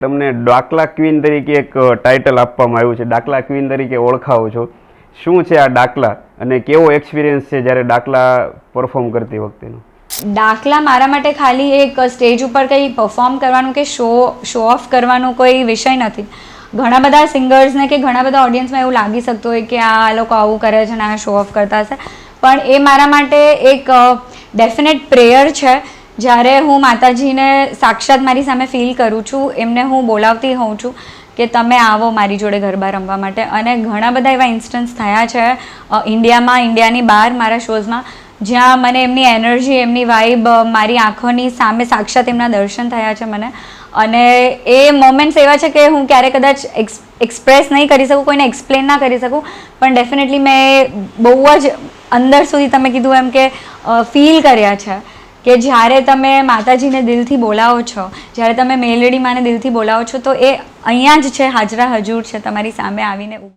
તમને ડાકલા ક્વીન તરીકે એક ટાઇટલ આપવામાં આવ્યું છે. ડાકલા ક્વીન તરીકે ઓળખાવો છો. શું છે આ ડાકલા અને કેવો એક્સપિરિયન્સ છે જ્યારે ડાકલા પરફોર્મ કરતી વખતેનો? દાખલા મારા માટે ખાલી એક સ્ટેજ ઉપર કંઈ પરફોર્મ કરવાનું કે શો શો ઓફ કરવાનો કોઈ વિષય નથી. ઘણા બધા સિંગર્સને કે ઘણા બધા ઓડિયન્સમાં એવું લાગી શકતું હોય કે આ લોકો આવું કરે છે ને આ શો ઓફ કરતા હશે. પણ એ મારા માટે એક ડેફિનેટ પ્રેયર છે. જ્યારે હું માતાજીને સાક્ષાત મારી સામે ફીલ કરું છું, એમને હું બોલાવતી હોઉં છું કે તમે આવો મારી જોડે ગરબા રમવા માટે. અને ઘણા બધા એવા ઇન્સ્ટન્સ થયા છે ઇન્ડિયામાં ઇન્ડિયાની બહાર મારા શોઝમાં જ્યાં મને એમની એનર્જી એમની વાઇબ મારી આંખોની સામે સાક્ષાત એમના દર્શન થયા છે મને. અને એ મોમેન્ટ્સ એવા છે કે હું ક્યારે કદાચ એક્સપ્રેસ નહીં કરી શકું, કોઈને એક્સપ્લેન ના કરી શકું. પણ ડેફિનેટલી મેં બહુ જ અંદર સુધી તમે કીધું એમ કે ફીલ કર્યા છે. કે જ્યારે તમે માતાજીને દિલથી બોલાવો છો, જ્યારે તમે મેલડી માને દિલથી બોલાવો છો, તો એ અહીંયા જ છે, હાજરા હજૂર છે તમારી સામે આવીને